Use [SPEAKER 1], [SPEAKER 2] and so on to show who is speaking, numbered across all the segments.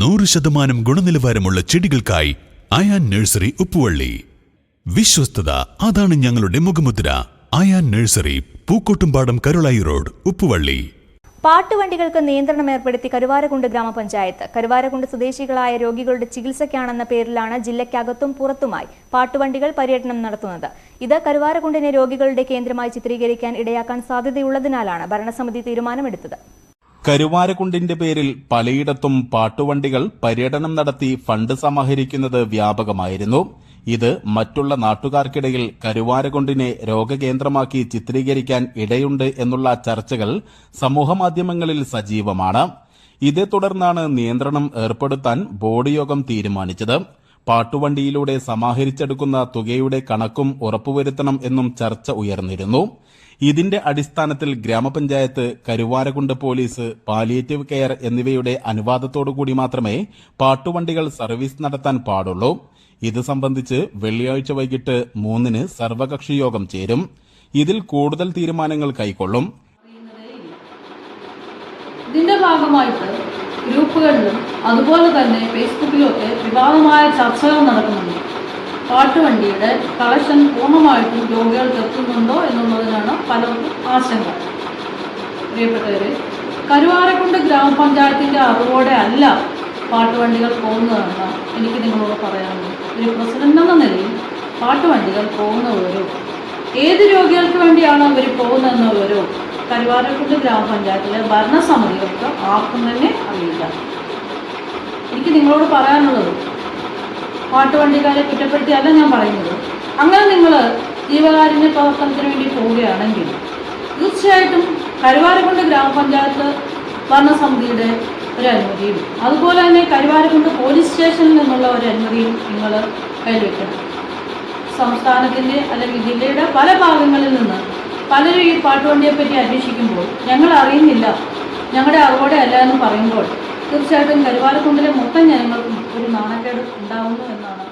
[SPEAKER 1] നൂറ് ശതമാനം ഗുണനിലവാരമുള്ള ചെടികൾക്കായി അയാൻ നഴ്സറി ഉപ്പുവള്ളി. വിശ്വസ്തത അതാണ് ഞങ്ങളുടെ മുഖമുദ്ര. Ayan nursery Pookkottumpadam Karulai road Uppuvalli.
[SPEAKER 2] പാട്ടുവണ്ടികൾക്ക് നിയന്ത്രണം ഏർപ്പെടുത്തി കരുവാരകുണ്ട് ഗ്രാമപഞ്ചായത്ത്. കരുവാരകുണ്ട് സ്വദേശികളായ രോഗികളുടെ ചികിത്സയ്ക്കാണെന്ന പേരിലാണ് ജില്ലയ്ക്കകത്തും പുറത്തുമായി പാട്ടുവണ്ടികൾ പര്യടനം നടത്തുന്നത്. ഇത് കരുവാരകുണ്ടിനെ രോഗികളുടെ കേന്ദ്രമായി ചിത്രീകരിക്കാൻ ഇടയാക്കാൻ സാധ്യതയുള്ളതിനാലാണ് ഭരണസമിതി തീരുമാനമെടുത്തത്.
[SPEAKER 3] കരുവാരക്കുണ്ടിന്റെ പേരിൽ പലയിടത്തും പാട്ടുവണ്ടികൾ പര്യടനം നടത്തി ഫണ്ട് സമാഹരിക്കുന്നത് വ്യാപകമായിരുന്നു. ഇത് മറ്റുള്ള നാട്ടുകാർക്കിടയിൽ കരുവാരക്കുണ്ടിനെ രോഗകേന്ദ്രമാക്കി ചിത്രീകരിക്കാൻ ഇടയുണ്ട് എന്നുള്ള ചർച്ചകൾ സമൂഹമാധ്യമങ്ങളിൽ സജീവമാണ്. ഇതേ തുടർന്നാണ് നിയന്ത്രണം ഏർപ്പെടുത്താൻ ബോർഡ് യോഗം തീരുമാനിച്ചത്. പാട്ടുവണ്ടിയിലൂടെ സമാഹരിച്ചെടുക്കുന്ന തുകയുടെ കണക്കും ഉറപ്പുവരുത്തണം എന്നും ചർച്ച ഉയർന്നിരുന്നു. ഇതിന്റെ അടിസ്ഥാനത്തിൽ ഗ്രാമപഞ്ചായത്ത് കരുവാരകുണ്ട് പോലീസ് പാലിയേറ്റീവ് കെയർ എന്നിവയുടെ അനുവാദത്തോടുകൂടി മാത്രമേ പാട്ടുവണ്ടികൾ സർവീസ് നടത്താൻ പാടുള്ളൂ. ഇത് സംബന്ധിച്ച് വെള്ളിയാഴ്ച വൈകിട്ട് മൂന്നിന് സർവകക്ഷി യോഗം ചേരും. ഇതിൽ കൂടുതൽ തീരുമാനങ്ങൾ കൈക്കൊള്ളും.
[SPEAKER 4] ഇതിന്റെ ഭാഗമായിട്ട് ഗ്രൂപ്പുകളിലും അതുപോലെ തന്നെ ഫേസ്ബുക്കിലൊക്കെ വിവാദമായ ചർച്ചകൾ നടക്കുന്നുണ്ട്. പാട്ടുവണ്ടിയുടെ കളക്ഷൻ പൂർണമായിട്ടും രോഗികൾക്ക് എത്തുന്നുണ്ടോ എന്നുള്ളതിനാണ് പലർക്കും ആശങ്ക. പ്രിയപ്പെട്ടവരെ കരുവാരക്കുണ്ട് ഗ്രാമപഞ്ചായത്തിന്റെ അറിവോടെ അല്ല പാട്ടുവണ്ടികൾ പോകുന്നതെന്ന് എനിക്ക് നിങ്ങളോട് പറയാനുള്ളത് ഒരു പ്രസിഡന്റ് എന്ന നിലയിൽ പാട്ടുവണ്ടികൾ പോകുന്നവരോ ഏത് രോഗികൾക്ക് വേണ്ടിയാണ് അവർ പോകുന്നതെന്നുള്ളവരോ കരുവാരക്കുണ്ട് ഗ്രാമപഞ്ചായത്തിലെ ഭരണസമിതികൾക്ക് ആർക്കും തന്നെ അറിയില്ല. എനിക്ക് നിങ്ങളോട് പറയാനുള്ളത് പാട്ടുവണ്ടിക്കാരെ കുറ്റപ്പെടുത്തിയല്ല ഞാൻ പറയുന്നത്. അങ്ങനെ നിങ്ങൾ ജീവകാരുണ്യ പ്രവർത്തനത്തിന് വേണ്ടി പോവുകയാണെങ്കിൽ തീർച്ചയായിട്ടും കരുവാരക്കുണ്ട് ഗ്രാമപഞ്ചായത്ത് ഭരണസമിതിയുടെ ഒരു അനുമതിയും അതുപോലെ തന്നെ കരുവാരക്കുണ്ട് പോലീസ് സ്റ്റേഷനിൽ നിന്നുള്ള ഒരു അനുമതിയും നിങ്ങൾ വെക്കണം. സംസ്ഥാനത്തിന്റെ അല്ലെങ്കിൽ ജില്ലയുടെ പല ഭാഗങ്ങളിൽ നിന്ന് പലരും ഈ പാട്ടുവണ്ടിയെ പറ്റി അന്വേഷിക്കുമ്പോൾ ഞങ്ങൾ അറിയുന്നില്ല. ഞങ്ങളുടെ അറിവോടെ അല്ല എന്ന് പറയുമ്പോൾ തീർച്ചയായിട്ടും കരുവാരക്കുണ്ടിലെ മൊത്തം ജനങ്ങൾക്കും ഒരു നാണക്കേട് ഉണ്ടാവുന്നു എന്നാണ്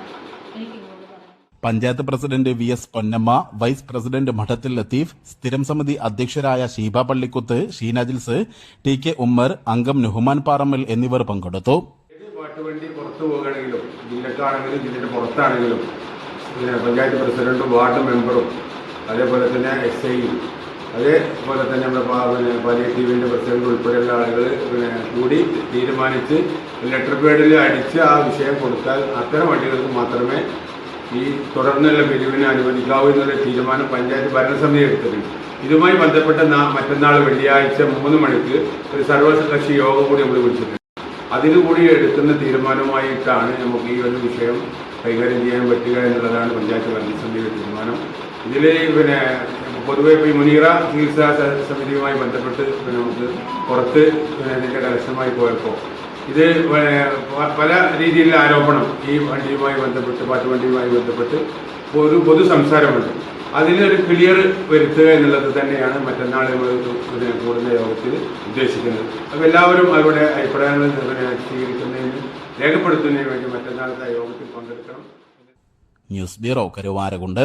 [SPEAKER 3] panchayat president V S Ponnamma vice president Madathil Latheef സ്ഥിരം സമിതി അധ്യക്ഷരായ ഷീബ പള്ളിക്കുത്ത് ഷീനാജിൽസ് ടി കെ ഉമ്മർ അംഗം നുഹ്മാൻ പാറമ്മൽ എന്നിവർ പങ്കെടുത്തു.
[SPEAKER 5] പാട്ടുവണ്ടി പുറത്തു പോകുകയാണെങ്കിലും ജില്ലക്കാണെങ്കിലും ജില്ലയുടെ പുറത്താണെങ്കിലും പഞ്ചായത്ത് പ്രസിഡന്റും വാർഡ് മെമ്പറും അതേപോലെ തന്നെ എസ് ഐ അതേപോലെ തന്നെ നമ്മുടെ പിന്നെ പാലിയേറ്റീവിന്റെ പ്രസിഡന്റ് ഉൾപ്പെടെയുള്ള ആളുകൾ പിന്നെ കൂടി തീരുമാനിച്ച് ലെറ്റർ പേഡിൽ അടിച്ച് ആ വിഷയം കൊടുത്താൽ അത്തരം വണ്ടികൾക്ക് മാത്രമേ ഈ തുടർന്നുള്ള പിരിവിനെ അനുവദിക്കാവൂ എന്നുള്ള തീരുമാനം പഞ്ചായത്ത് ഭരണസമിതി എടുത്തിട്ടുണ്ട്. ഇതുമായി ബന്ധപ്പെട്ട മറ്റന്നാൾ വെള്ളിയാഴ്ച മൂന്ന് മണിക്ക് ഒരു സർവകക്ഷി യോഗം കൂടി നമ്മൾ വിളിച്ചിട്ടുണ്ട്. അതിനു കൂടി എടുക്കുന്ന തീരുമാനമായിട്ടാണ് നമുക്ക് ഈ ഒരു വിഷയം കൈകാര്യം ചെയ്യാൻ പറ്റുക എന്നുള്ളതാണ് പഞ്ചായത്ത് ഭരണസമിതിയുടെ തീരുമാനം. ഇതിൽ പിന്നെ പൊതുവെ ഇപ്പോൾ ഈ മുനീറ ചികിത്സാ സമിതിയുമായി ബന്ധപ്പെട്ട് പിന്നെ നമുക്ക് പുറത്ത് പിന്നെ ഇതിന്റെ കലശമായി പോയപ്പോൾ ഇത് പല രീതിയിലുള്ള ആരോപണം ഈ വണ്ടിയുമായി ബന്ധപ്പെട്ട് പാട്ടുവണ്ടിയുമായി ബന്ധപ്പെട്ട് ഒരു പൊതു സംസാരമുണ്ട്. അതിനൊരു ക്ലിയർ വരുത്തുക എന്നുള്ളത് തന്നെയാണ് മറ്റന്നാൾ നമ്മൾ ഇതിനെ കൂടുന്ന യോഗത്തിൽ ഉദ്ദേശിക്കുന്നത്. അപ്പോൾ എല്ലാവരും അവരുടെ അഭിപ്രായങ്ങൾ പിന്നെ സ്വീകരിക്കുന്നതിന് രേഖപ്പെടുത്തുന്നതിന് വേണ്ടി മറ്റന്നാളത്തെ യോഗത്തിൽ പങ്കെടുക്കണം.
[SPEAKER 3] News bureau Karuvarakundu.